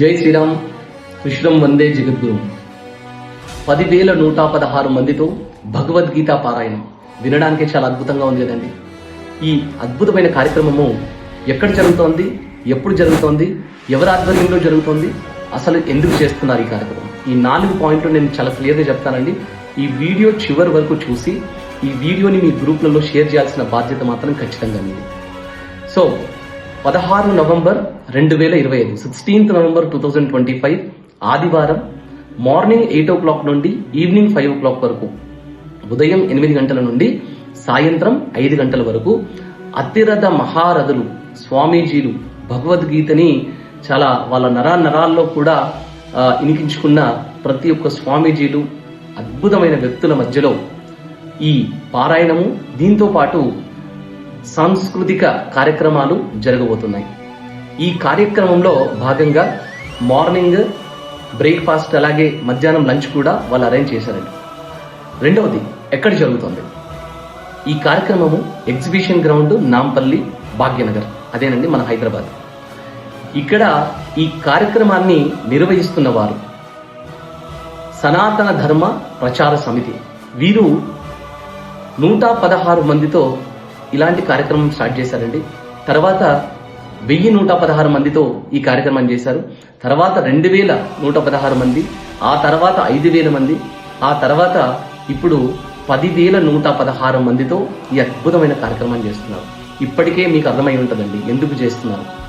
జై శ్రీరామ్ కృష్ణం వందే జగద్గురు. పదివేల నూట పదహారు మందితో భగవద్గీత పారాయణం వినడానికే చాలా అద్భుతంగా ఉంది కదండి. ఈ అద్భుతమైన కార్యక్రమము ఎక్కడ జరుగుతోంది ఎప్పుడు జరుగుతోంది ఎవరి ఆధ్వర్యంలో జరుగుతోంది అసలు ఎందుకు చేస్తున్నారు ఈ కార్యక్రమం? ఈ నాలుగు పాయింట్లు నేను చాలా క్లియర్గా చెప్తానండి. ఈ వీడియో చివరి వరకు చూసి ఈ వీడియోని మీ గ్రూప్లలో షేర్ చేయాల్సిన బాధ్యత మాత్రం ఖచ్చితంగా మీది. సో పదహారు నవంబర్ రెండు వేల ఇరవై ఐదు sixteenth November two thousand twenty five ఆదివారం మార్నింగ్ ఎయిట్ ఓ క్లాక్ నుండి ఈవినింగ్ ఫైవ్ ఓ క్లాక్ వరకు ఉదయం ఎనిమిది గంటల నుండి సాయంత్రం ఐదు గంటల వరకు అతిరథ మహారథులు స్వామీజీలు భగవద్గీతని చాలా వాళ్ళ నరా నరాల్లో కూడా ఇనికించుకున్న ప్రతి ఒక్క స్వామీజీలు అద్భుతమైన వ్యక్తుల మధ్యలో ఈ పారాయణము దీంతో పాటు సాంస్కృతిక కార్యక్రమాలు జరగబోతున్నాయి. ఈ కార్యక్రమంలో భాగంగా మార్నింగ్ బ్రేక్ఫాస్ట్ అలాగే మధ్యాహ్నం లంచ్ కూడా వాళ్ళు అరేంజ్ చేశారండి. రెండవది ఎక్కడ జరుగుతుంది? ఈ కార్యక్రమము ఎగ్జిబిషన్ గ్రౌండ్ నాంపల్లి భాగ్యనగర్ అదేనండి మన హైదరాబాద్. ఇక్కడ ఈ కార్యక్రమాన్ని నిర్వహిస్తున్న వారు సనాతన ధర్మ ప్రచార సమితి. వీరు నూట పదహారు మందితో ఇలాంటి కార్యక్రమం స్టార్ట్ చేశారండి. తర్వాత వెయ్యి నూట పదహారు మందితో ఈ కార్యక్రమం చేశారు. తర్వాత రెండు వేల నూట పదహారు మంది ఆ తర్వాత ఐదు వేల మంది ఆ తర్వాత ఇప్పుడు పదివేల నూట పదహారు మందితో ఈ అద్భుతమైన కార్యక్రమం చేస్తున్నారు. ఇప్పటికే మీకు అర్థమై ఉంటుందండి ఎందుకు చేస్తున్నారు?